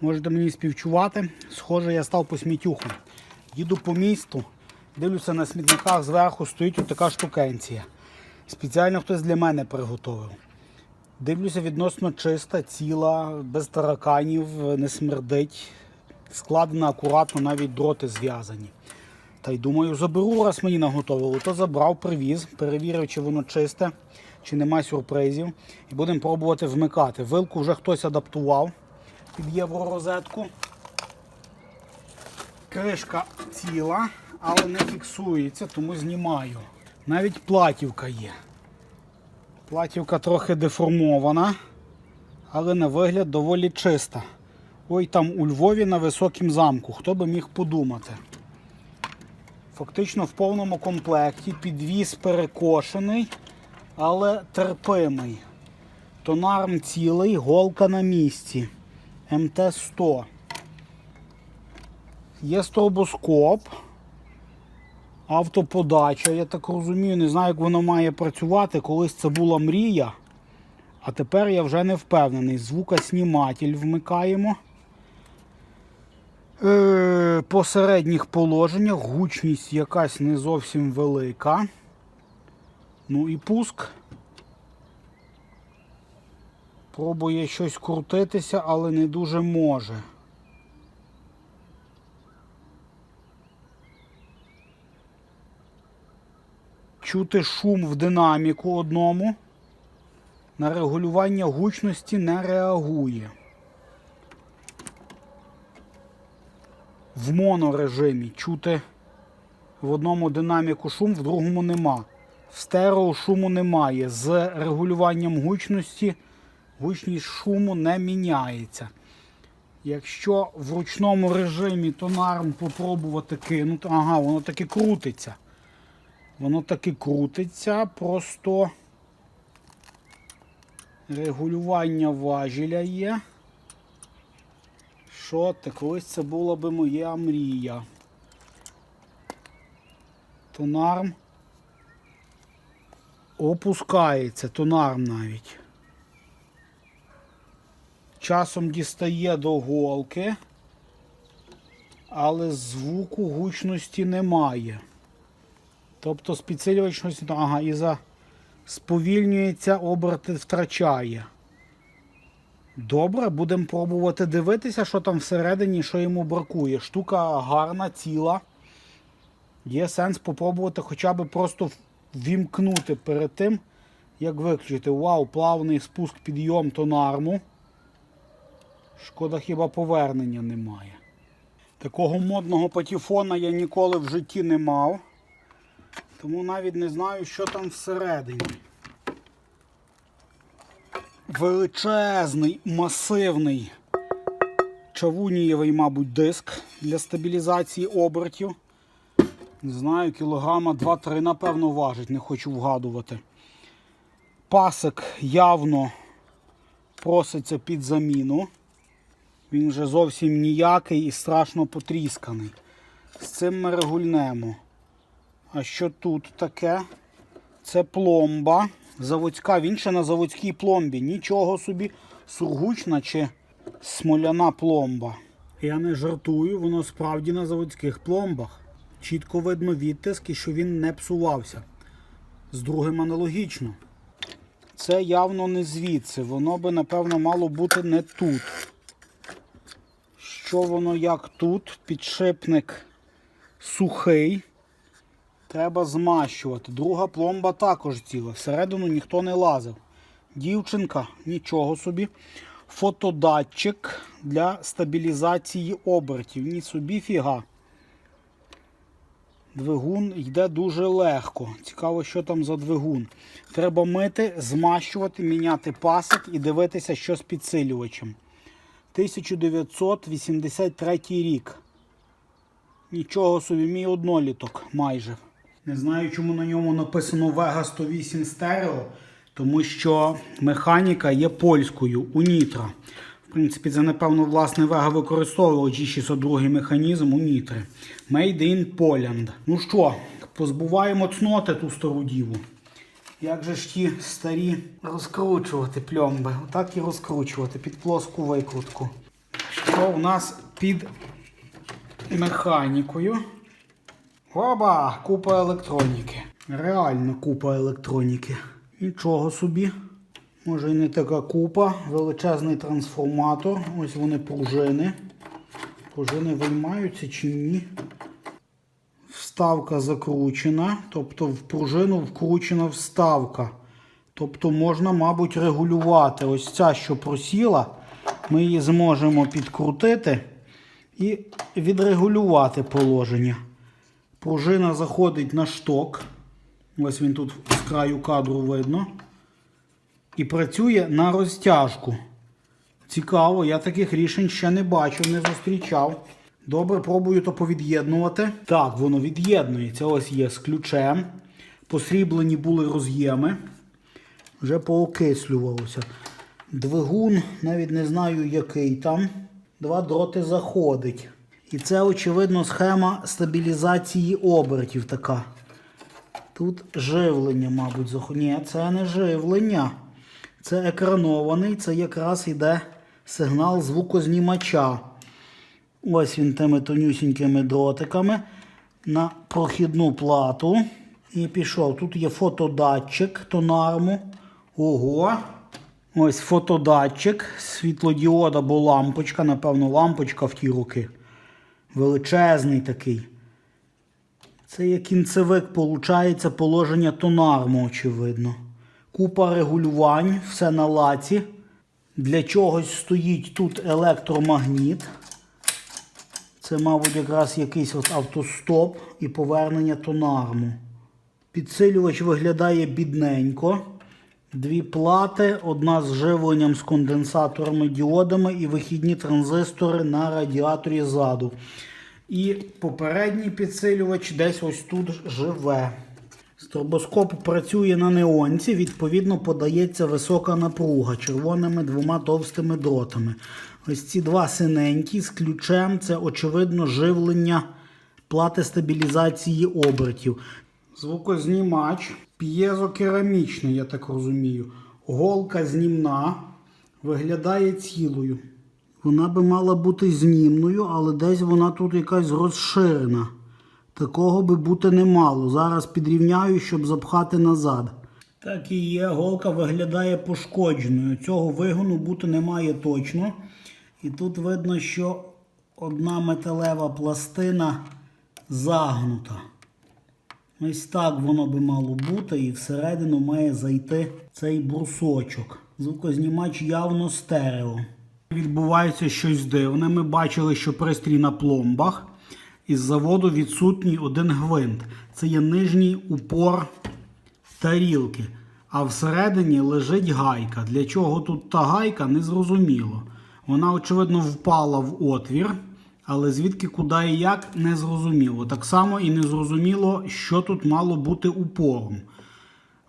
Можете мені співчувати. Схоже, я став по сміттюху. Їду по місту, дивлюся на смітниках зверху, стоїть така штукенція. Спеціально хтось для мене приготовив. Дивлюся відносно чиста, ціла, без тараканів, не смердить. Складена акуратно, навіть дроти зв'язані. Та й думаю, заберу, раз мені наготовили, то забрав, привіз, перевірив, чи воно чисте, чи нема сюрпризів. І будемо пробувати вмикати. Вилку вже хтось адаптував під євророзетку. Кришка ціла, але не фіксується, тому знімаю. Навіть платівка є. Платівка трохи деформована, але на вигляд доволі чиста. Ой, там у Львові на високім замку. Хто би міг подумати? Фактично в повному комплекті підвіз перекошений, але терпимий. Тонарм цілий, голка на місці. МТ-100. Є стробоскоп. Автоподача, я так розумію, не знаю, як воно має працювати. Колись це була мрія. А тепер я вже не впевнений. Звукосніматель вмикаємо. Е, по середніх положеннях гучність якась не зовсім велика. Ну і пуск. Пробує щось крутитися, але не дуже може. Чути шум в динаміку одному. На регулювання гучності не реагує. В монорежимі чути в одному динаміку шум, в другому нема. В стерео шуму немає. З регулюванням гучності гучність шуму не міняється. Якщо в ручному режимі тонарм попробувати кинути, ага, воно таки крутиться. Воно таки крутиться, просто регулювання важеля є. Що ти, колись це була би моя мрія. Тонарм опускається, тонарм навіть. Часом дістає до голки, але звуку гучності немає. Тобто з підсилювачності, ага, і за сповільнюється, оберти втрачає. Добре, будемо пробувати дивитися, що там всередині, що йому бракує. Штука гарна, ціла. Є сенс попробувати хоча б просто вімкнути перед тим, як виключити. Вау, плавний спуск підйом тонарму. Шкода, хіба повернення немає. Такого модного патефона я ніколи в житті не мав. Тому навіть не знаю, що там всередині. Величезний, масивний чавунієвий, мабуть, диск для стабілізації обертів. Не знаю, кілограма 2-3, напевно, важить, не хочу вгадувати. Пасик явно проситься під заміну. Він вже зовсім ніякий і страшно потрісканий. З цим ми регульнемо. А що тут таке? Це пломба. Заводська, він ще на заводській пломбі. Нічого собі, сургучна чи смоляна пломба. Я не жартую, воно справді на заводських пломбах. Чітко видно відтиск і що він не псувався. З другим аналогічно. Це явно не звідси. Воно би, напевно, мало бути не тут. Що воно як тут? Підшипник сухий. Треба змащувати. Друга пломба також ціла. Всередину ніхто не лазив. Дівчинка, нічого собі. Фотодатчик для стабілізації обертів. Ні собі фіга. Двигун йде дуже легко. Цікаво, що там за двигун. Треба мити, змащувати, міняти пасик і дивитися, що з підсилювачем. 1983 рік. Нічого собі, мій одноліток майже. Не знаю, чому на ньому написано Vega 108 Stereo, тому що механіка є польською у Нітра. В принципі, це, напевно, власне Vega використовував G602 механізм у Нітри. Made in Poland. Ну що, позбуваємо цноти ту стару діву. Як же ж ті старі розкручувати пльомби? Отак і розкручувати під плоску викрутку. Що у нас під механікою? Оба! Купа електроніки. Реально купа електроніки. Нічого собі. Може і не така купа. Величезний трансформатор. Ось вони пружини. Пружини виймаються чи ні? Вставка закручена, тобто в пружину вкручена вставка. Тобто можна, мабуть, регулювати. Ось ця, що просіла, ми її зможемо підкрутити і відрегулювати положення. Пружина заходить на шток. Ось він тут з краю кадру видно. І працює на розтяжку. Цікаво, я таких рішень ще не бачив, не зустрічав. Добре, пробую то повід'єднувати. Так, воно від'єднується. Ось є з ключем. Посріблені були роз'єми. Вже поокислювалося. Двигун, навіть не знаю, який там. Два дроти заходить. І це, очевидно, схема стабілізації обертів така. Тут живлення, мабуть, заходить. Ні, це не живлення. Це екранований, це якраз йде сигнал звукознімача. Ось він тими тонюсінькими дротиками на прохідну плату. І пішов. Тут є фотодатчик тонарму. Ого. Ось фотодатчик, світлодіод або лампочка, напевно, лампочка в ті руки. Величезний такий. Це є кінцевик, виходить, положення тонарму, очевидно. Купа регулювань, все на лаці. Для чогось стоїть тут електромагніт. Це, мабуть, якраз якийсь от автостоп і повернення тонарму. Підсилювач виглядає бідненько. Дві плати, одна з живленням з конденсаторами, діодами і вихідні транзистори на радіаторі ззаду. І попередній підсилювач десь ось тут живе. Стробоскоп працює на неонці, відповідно, подається висока напруга червоними двома товстими дротами. Ось ці два синенькі з ключем це, очевидно, живлення плати стабілізації обертів. Звукознімач п'єзокерамічний, я так розумію. Голка знімна виглядає цілою. Вона би мала бути знімною, але десь вона тут якась розширена. Такого би бути не мало. Зараз підрівняю, щоб запхати назад. Так і є, голка виглядає пошкодженою. Цього вигону бути не має точно. І тут видно, що одна металева пластина загнута. Ось так воно би мало бути, і всередину має зайти цей брусочок. Звукознімач явно стерео. Відбувається щось дивне. Ми бачили, що пристрій на пломбах. Із заводу відсутній один гвинт. Це є нижній упор тарілки. А всередині лежить гайка. Для чого тут та гайка, не зрозуміло. Вона, очевидно, впала в отвір, але звідки, куди і як, не зрозуміло. Так само і не зрозуміло, що тут мало бути упором.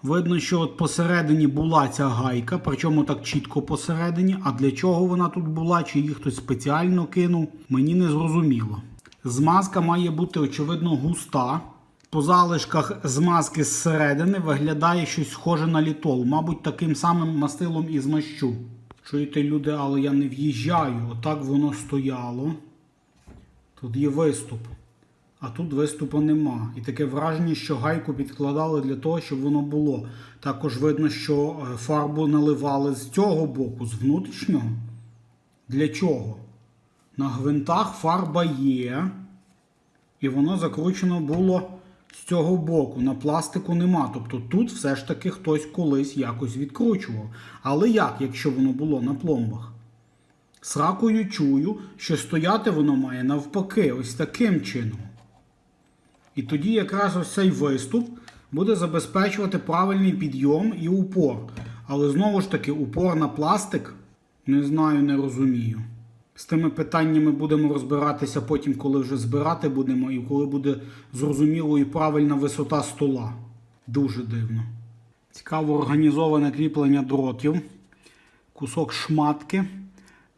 Видно, що от посередині була ця гайка, причому так чітко посередині. А для чого вона тут була, чи її хтось спеціально кинув, мені не зрозуміло. Змазка має бути, очевидно, густа. По залишках змазки зсередини виглядає щось схоже на літол. Мабуть, таким самим мастилом і змащу. Чуєте, люди, але я не в'їжджаю. Отак воно стояло. Тут є виступ. А тут виступу нема. І таке враження, що гайку підкладали для того, щоб воно було. Також видно, що е, фарбу наливали з цього боку, з внутрішнього. Для чого? На гвинтах фарба є. І воно закручено було з цього боку. На пластику нема. Тобто тут все ж таки хтось колись якось відкручував. Але як, якщо воно було на пломбах? Сракою чую, що стояти воно має навпаки, ось таким чином. І тоді якраз ось цей виступ буде забезпечувати правильний підйом і упор. Але знову ж таки, упор на пластик не знаю, не розумію. З тими питаннями будемо розбиратися потім, коли вже збирати будемо, і коли буде зрозуміло і правильна висота стола. Дуже дивно. Цікаво організоване кріплення дротів. Кусок шматки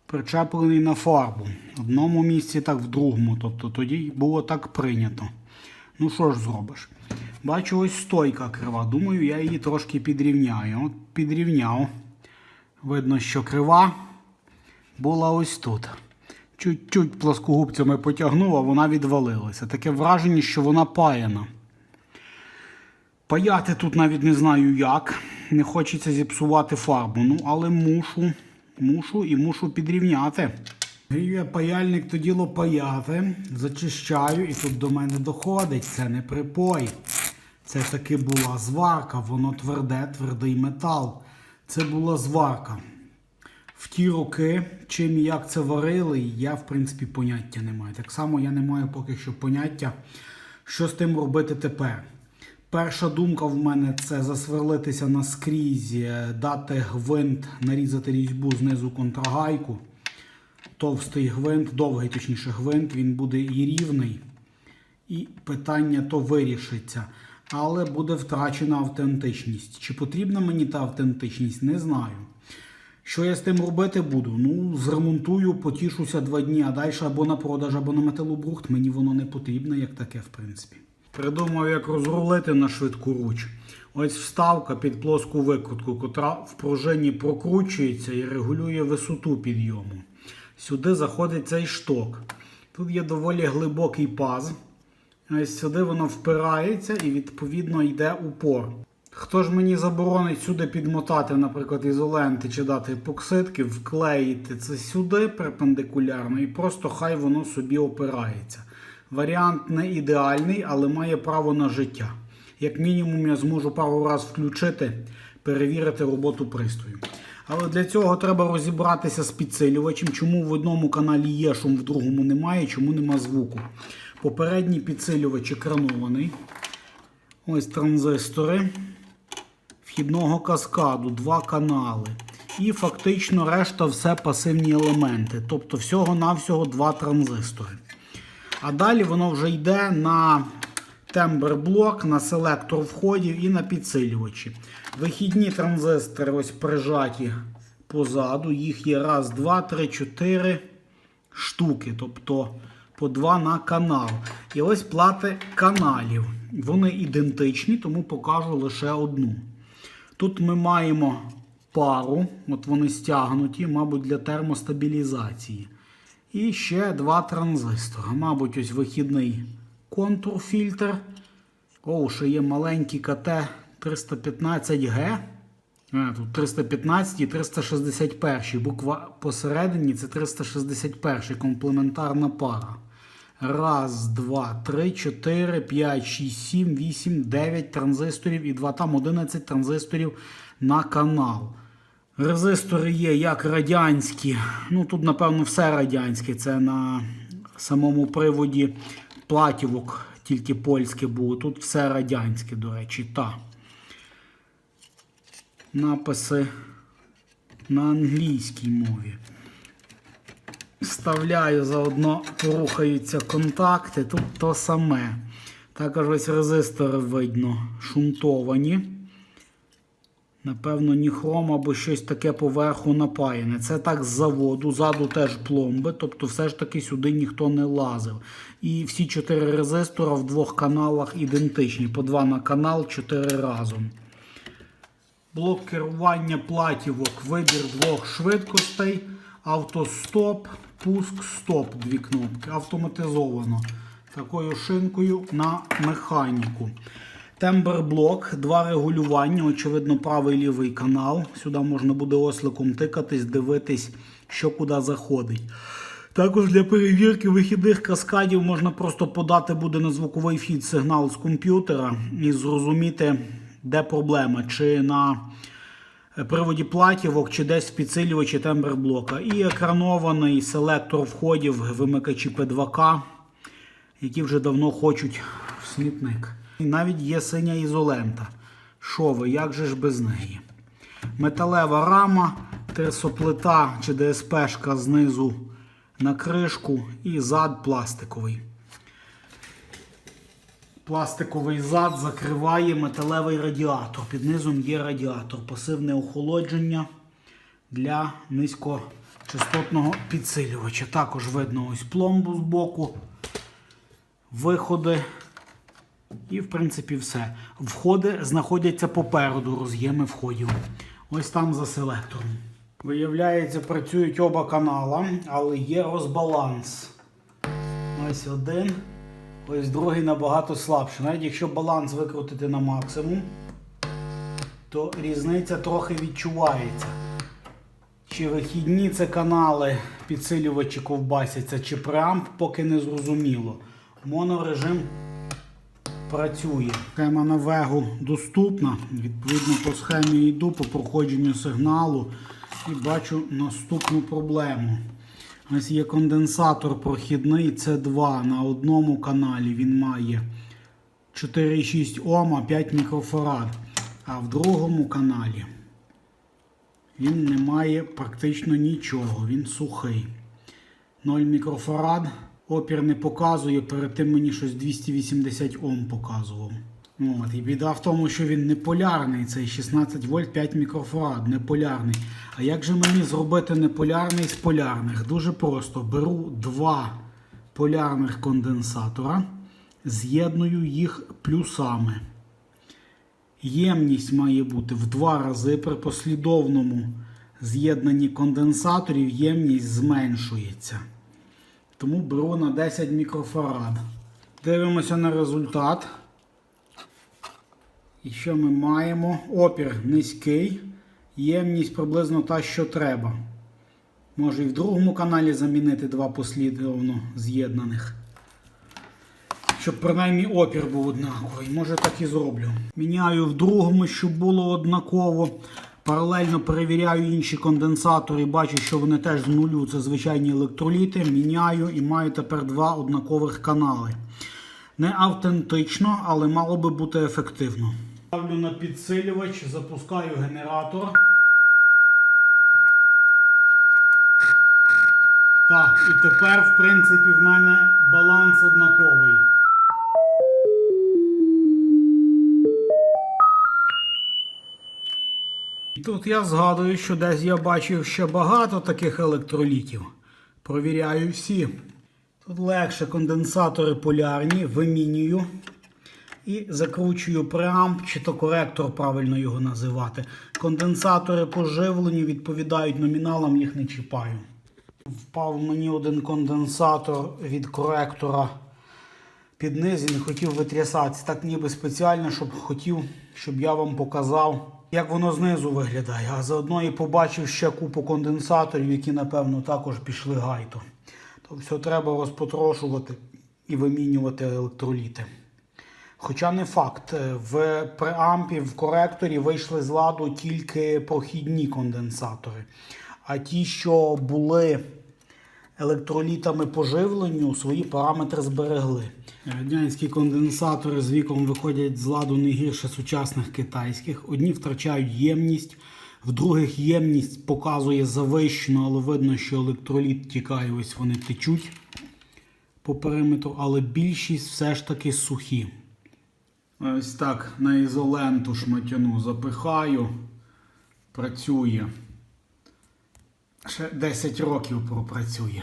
причеплений на фарбу. В одному місці, так в другому. Тобто тоді було так прийнято. Ну що ж зробиш? Бачу, ось стойка крива. Думаю, я її трошки підрівняю. От підрівняв. Видно, що крива була ось тут. чуть-чуть плоскогубцями потягнув, а вона відвалилася. Таке враження, що вона паяна. Паяти тут навіть не знаю як. Не хочеться зіпсувати фарбу. Ну, але мушу, мушу і мушу підрівняти. Грію паяльник то діло паяти, зачищаю, і тут до мене доходить. Це не припой. Це таки була зварка, воно тверде, твердий метал. Це була зварка. В ті роки, чим і як це варили, я в принципі поняття не маю. Так само я не маю поки що поняття, що з тим робити тепер. Перша думка в мене це засверлитися наскрізь, е, дати гвинт, нарізати різьбу знизу контрагайку. Товстий гвинт, довгий точніше гвинт, він буде і рівний. І питання то вирішиться. Але буде втрачена автентичність. Чи потрібна мені та автентичність, не знаю. Що я з тим робити буду? Ну, зремонтую, потішуся два дні, а далі або на продаж, або на металобрухт. Мені воно не потрібно, як таке, в принципі. Придумав, як розрулити на швидку руч. Ось вставка під плоску викрутку, котра в пружині прокручується і регулює висоту підйому. Сюди заходить цей шток. Тут є доволі глибокий паз. Ось сюди воно впирається і відповідно йде упор. Хто ж мені заборонить сюди підмотати, наприклад, ізоленти чи дати епоксидки, вклеїти це сюди перпендикулярно і просто хай воно собі опирається. Варіант не ідеальний, але має право на життя. Як мінімум, я зможу пару разів включити, перевірити роботу пристрою. Але для цього треба розібратися з підсилювачем, чому в одному каналі є шум, в другому немає, чому нема звуку. Попередній підсилювач екранований. Ось транзистори вхідного каскаду, два канали. І фактично решта все пасивні елементи. Тобто всього-навсього два транзистори. А далі воно вже йде на тембр-блок, на селектор входів і на підсилювачі. Вихідні транзистори ось прижаті позаду. Їх є раз, два, три, чотири штуки. Тобто по два на канал. І ось плати каналів. Вони ідентичні, тому покажу лише одну. Тут ми маємо пару, от вони стягнуті, мабуть, для термостабілізації. І ще два транзистори. Мабуть, ось вихідний контурфільтр. О, ще є маленький КТ 315Г. А, тут 315 і 361. Буква посередині це 361 комплементарна пара. Раз, два, три, чотири, п'ять, шість, сім, вісім, дев'ять транзисторів і два там 11 транзисторів на канал. Резистори є як радянські. Ну тут, напевно, все радянське. Це на самому приводі платівок, тільки польське було. Тут все радянське, до речі, та. Написи на англійській мові. Вставляю, заодно порухаються контакти. Тут то саме. Також ось резистори видно шунтовані. Напевно, ніхром або щось таке поверху напаяне. Це так з заводу, ззаду теж пломби, тобто все ж таки сюди ніхто не лазив. І всі чотири резистора в двох каналах ідентичні. По два на канал, чотири разом. Блок керування платівок, вибір двох швидкостей, автостоп, пуск, стоп. Дві кнопки. Автоматизовано. Такою шинкою на механіку. Тембр-блок, два регулювання, очевидно, правий лівий канал. Сюди можна буде осликом тикатись, дивитись, що куди заходить. Також для перевірки вихідних каскадів можна просто подати буде на звуковий вхід сигнал з комп'ютера і зрозуміти, де проблема, чи на приводі платівок, чи десь підсилювачі тембр-блока. І екранований селектор входів вимикачі P2K, які вже давно хочуть в смітник. І навіть є синя ізолента. Що ви, як же ж без неї? Металева рама, терсоплита чи ДСПшка знизу на кришку і зад пластиковий. Пластиковий зад закриває металевий радіатор. Під низом є радіатор, пасивне охолодження для низькочастотного підсилювача. Також видно ось пломбу з боку, виходи. І, в принципі, все. Входи знаходяться попереду роз'єми входів. Ось там за селектором. Виявляється, працюють оба канала, але є розбаланс. Ось один, ось другий набагато слабший. Навіть якщо баланс викрутити на максимум, то різниця трохи відчувається. Чи вихідні це канали підсилювачі ковбасяться, чи преамп, поки не зрозуміло. Монорежим працює. Схема на вегу доступна. Відповідно, по схемі йду по проходженню сигналу і бачу наступну проблему. Ось є конденсатор прохідний С2 на одному каналі. Він має 4,6 Ома, 5 мікрофарад. А в другому каналі він не має практично нічого, він сухий. 0 мікрофарад. Опір не показує, перед тим мені щось 280 Ом показував. От, і біда в тому, що він не полярний, цей 16 вольт 5 мікрофарад, не полярний. А як же мені зробити неполярний з полярних? Дуже просто. Беру два полярних конденсатора, з'єдную їх плюсами. Ємність має бути в два рази при послідовному з'єднанні конденсаторів ємність зменшується. Тому беру на 10 мікрофарад. Дивимося на результат. І що ми маємо? Опір низький, ємність приблизно та, що треба. Може і в другому каналі замінити два послідовно з'єднаних. Щоб принаймні опір був однаковий. Може так і зроблю. Міняю в другому, щоб було однаково. Паралельно перевіряю інші конденсатори, бачу, що вони теж з нулю, це звичайні електроліти. Міняю і маю тепер два однакових канали. Не автентично, але мало би бути ефективно. Ставлю на підсилювач, запускаю генератор. Так, і тепер, в принципі, в мене баланс однаковий. І тут я згадую, що десь я бачив ще багато таких електролітів. Провіряю всі. Тут легше конденсатори полярні, вимінюю і закручую преамп, чи то коректор правильно його називати. Конденсатори поживлені, відповідають номіналам, їх не чіпаю. Впав мені один конденсатор від коректора під низ і не хотів витрясатися. Так ніби спеціально, щоб хотів, щоб я вам показав, як воно знизу виглядає. А заодно і побачив ще купу конденсаторів, які, напевно, також пішли гайто. То все треба розпотрошувати і вимінювати електроліти. Хоча не факт, в преампі, в коректорі вийшли з ладу тільки прохідні конденсатори. А ті, що були електролітами поживленню, свої параметри зберегли. Радянські конденсатори з віком виходять з ладу не гірше сучасних китайських. Одні втрачають ємність, в других ємність показує завищено, але видно, що електроліт тікає, ось вони течуть по периметру, але більшість все ж таки сухі. Ось так на ізоленту шматяну запихаю, працює. Ще 10 років пропрацює.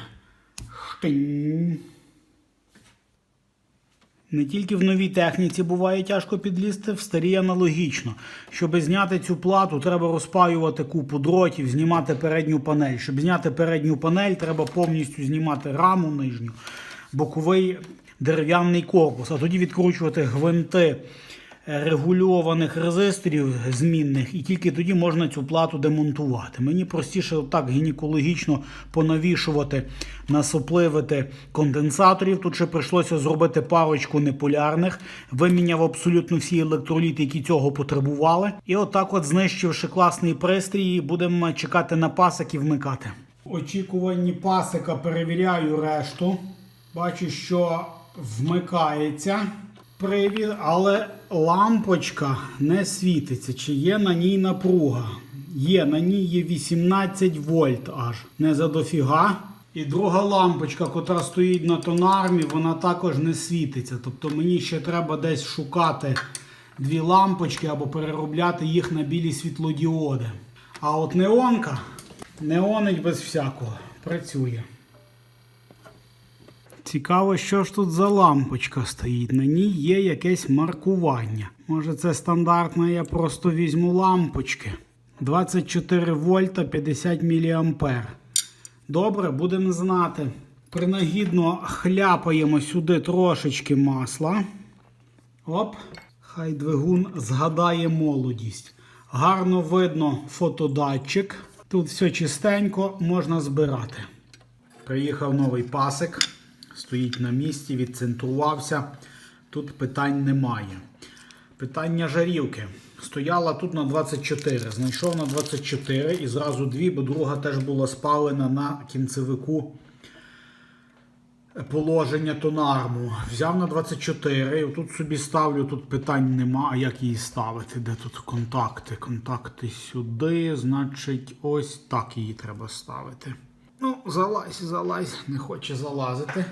Штинь. Не тільки в новій техніці буває тяжко підлізти, в старій аналогічно. Щоб зняти цю плату, треба розпаювати купу дротів, знімати передню панель. Щоб зняти передню панель, треба повністю знімати раму нижню, боковий дерев'яний корпус, а тоді відкручувати гвинти регульованих резисторів змінних, і тільки тоді можна цю плату демонтувати. Мені простіше так гінекологічно понавішувати, насопливити конденсаторів. Тут ще прийшлося зробити парочку неполярних, виміняв абсолютно всі електроліти, які цього потребували. І отак, от знищивши класний пристрій, будемо чекати на пасик і вмикати. Очікуванні пасика перевіряю решту. Бачу, що вмикається привід, але лампочка не світиться. Чи є на ній напруга? Є, на ній є 18 вольт аж. Не за дофіга. І друга лампочка, котра стоїть на тонармі, вона також не світиться. Тобто мені ще треба десь шукати дві лампочки або переробляти їх на білі світлодіоди. А от неонка неонить без всякого. Працює. Цікаво, що ж тут за лампочка стоїть. На ній є якесь маркування. Може це стандартне, я просто візьму лампочки. 24 вольта 50 мА. Добре, будемо знати. Принагідно хляпаємо сюди трошечки масла. Оп, хай двигун згадає молодість. Гарно видно фотодатчик. Тут все чистенько, можна збирати. Приїхав новий пасик, стоїть на місці, відцентрувався. Тут питань немає. Питання жарівки. Стояла тут на 24. Знайшов на 24 і зразу дві, бо друга теж була спалена на кінцевику положення тонарму. Взяв на 24. і Тут собі ставлю, тут питань нема. А як її ставити? Де тут контакти? Контакти сюди. Значить, ось так її треба ставити. Ну, залазь, залазь, не хоче залазити.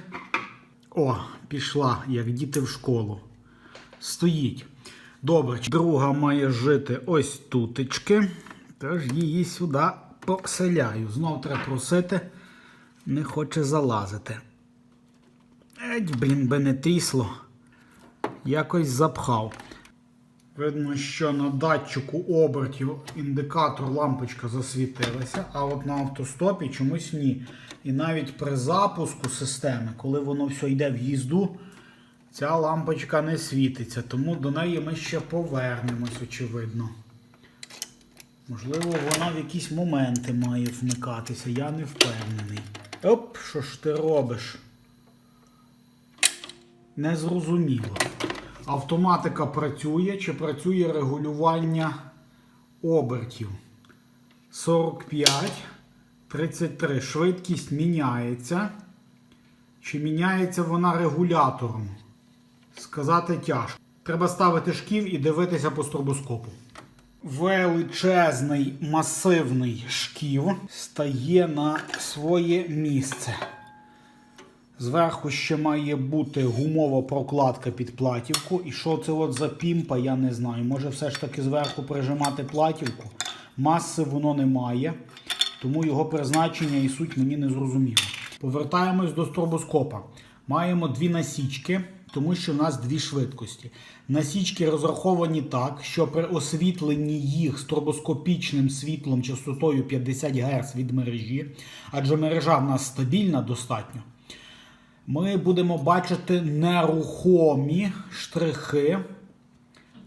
О, пішла, як діти в школу. Стоїть. Добре, друга має жити ось тутечки. Тож її сюди поселяю. Знов треба просити, не хоче залазити. Еть, блін, би не трісло. Якось запхав. Видно, що на датчику обертів індикатор лампочка засвітилася, а от на автостопі чомусь ні. І навіть при запуску системи, коли воно все йде в їзду, ця лампочка не світиться. Тому до неї ми ще повернемось, очевидно. Можливо, вона в якісь моменти має вмикатися, я не впевнений. Оп, що ж ти робиш? Незрозуміло. Автоматика працює чи працює регулювання обертів. 45, 33. Швидкість міняється. Чи міняється вона регулятором? Сказати тяжко. Треба ставити шків і дивитися по стробоскопу. Величезний масивний шків стає на своє місце. Зверху ще має бути гумова прокладка під платівку. І що це от за пімпа, я не знаю. Може все ж таки зверху прижимати платівку. Маси воно не має, тому його призначення і суть мені не зрозуміло. Повертаємось до стробоскопа. Маємо дві насічки, тому що в нас дві швидкості. Насічки розраховані так, що при освітленні їх стробоскопічним світлом частотою 50 Гц від мережі, адже мережа в нас стабільна достатньо ми будемо бачити нерухомі штрихи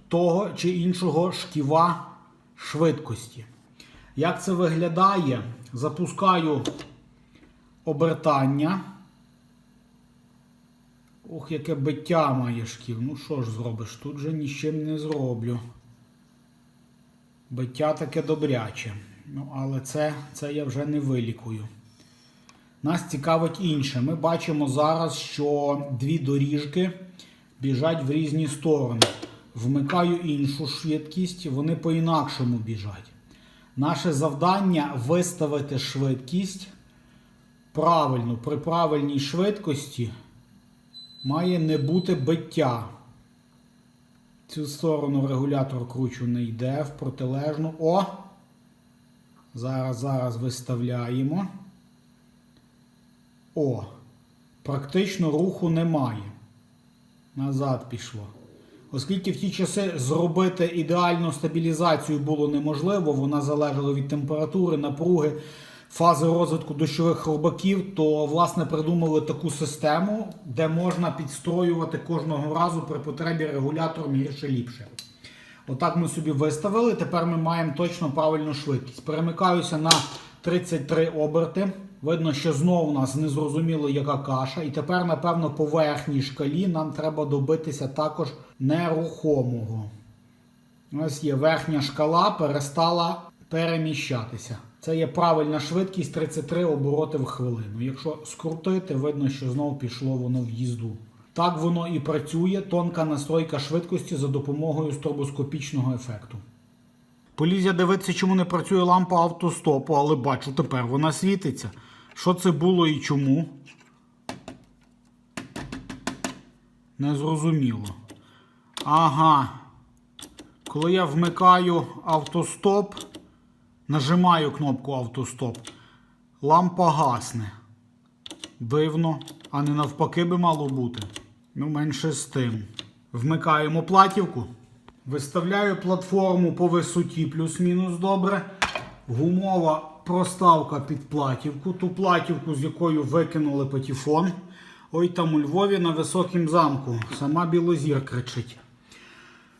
того чи іншого шківа швидкості. Як це виглядає? Запускаю обертання. Ох, яке биття має шків. Ну що ж зробиш? Тут же нічим не зроблю. Биття таке добряче. Ну, але це, це я вже не вилікую. Нас цікавить інше. Ми бачимо зараз, що дві доріжки біжать в різні сторони. Вмикаю іншу швидкість, вони по-інакшому біжать. Наше завдання виставити швидкість правильно. При правильній швидкості має не бути биття. Цю сторону регулятор кручу не йде, в протилежну. О! Зараз, зараз виставляємо. О, практично руху немає. Назад пішло. Оскільки в ті часи зробити ідеальну стабілізацію було неможливо, вона залежала від температури, напруги, фази розвитку дощових хробаків, то власне придумали таку систему, де можна підстроювати кожного разу при потребі регулятором гірше ліпше. Отак ми собі виставили. Тепер ми маємо точно правильну швидкість. Перемикаюся на 33 оберти. Видно, що знову у нас незрозуміло, яка каша. І тепер, напевно, по верхній шкалі нам треба добитися також нерухомого. Ось є верхня шкала, перестала переміщатися. Це є правильна швидкість 33 обороти в хвилину. Якщо скрутити, видно, що знову пішло воно в їзду. Так воно і працює тонка настройка швидкості за допомогою стробоскопічного ефекту. Поліз я дивитися, чому не працює лампа автостопу, але бачу, тепер вона світиться. Що це було і чому? Незрозуміло. Ага. Коли я вмикаю автостоп, нажимаю кнопку автостоп, лампа гасне. Дивно, а не навпаки би мало бути. Ну, менше з тим. Вмикаємо платівку. Виставляю платформу по висоті плюс-мінус добре. Гумова проставка під платівку. Ту платівку, з якою викинули патефон. Ой там у Львові на високім замку. Сама білозір кричить.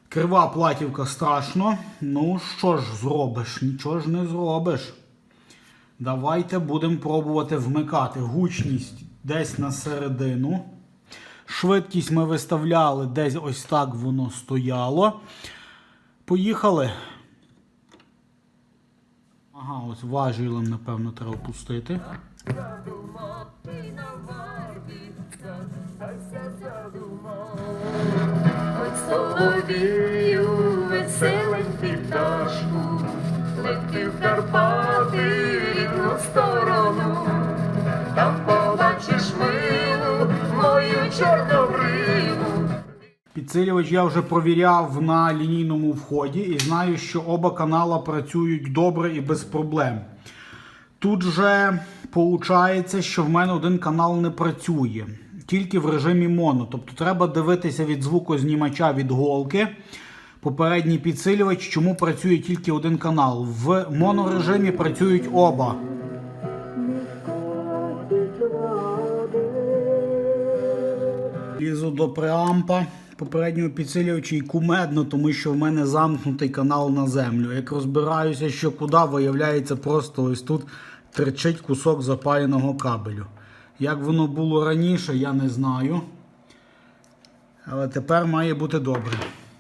Крива платівка страшно. Ну що ж зробиш? Нічого ж не зробиш. Давайте будемо пробувати вмикати гучність десь на середину. Швидкість ми виставляли десь ось так воно стояло. Поїхали. Ага, ось важілем, напевно, треба пустити. Задумав і на варті, застася задумав. Ой, соловію, веселенький пташку, лети в Карпати рідну сторону, там побачиш милу мою чорнобриву. Підсилювач я вже провіряв на лінійному вході і знаю, що оба канала працюють добре і без проблем. Тут же виходить, що в мене один канал не працює, тільки в режимі моно. Тобто треба дивитися від звукознімача від голки. Попередній підсилювач, чому працює тільки один канал. В монорежимі працюють оба. Лізу до преампа попереднього підсилювача і кумедно, тому що в мене замкнутий канал на землю. Як розбираюся, що куди, виявляється, просто ось тут терчить кусок запаяного кабелю. Як воно було раніше, я не знаю. Але тепер має бути добре.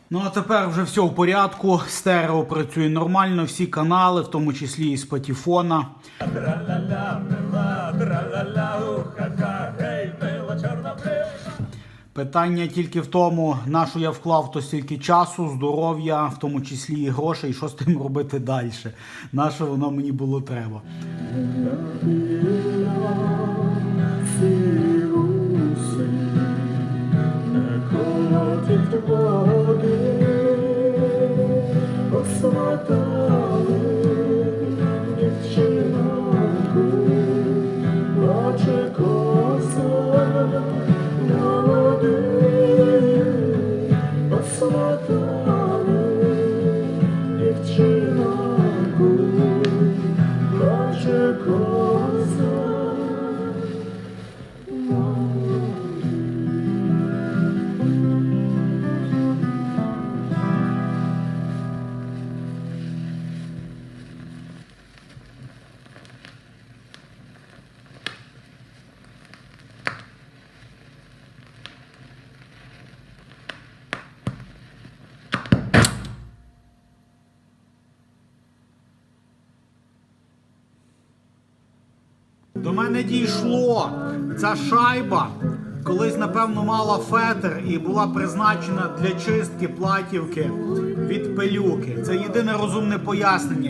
Ну а тепер вже все в порядку. Стерео працює нормально, всі канали, в тому числі і з патефона. Питання тільки в тому, на що я вклав то стільки часу, здоров'я, в тому числі і грошей, що з тим робити далі. На що воно мені було треба. Води, Ця шайба колись, напевно, мала фетр і була призначена для чистки платівки від пилюки. Це єдине розумне пояснення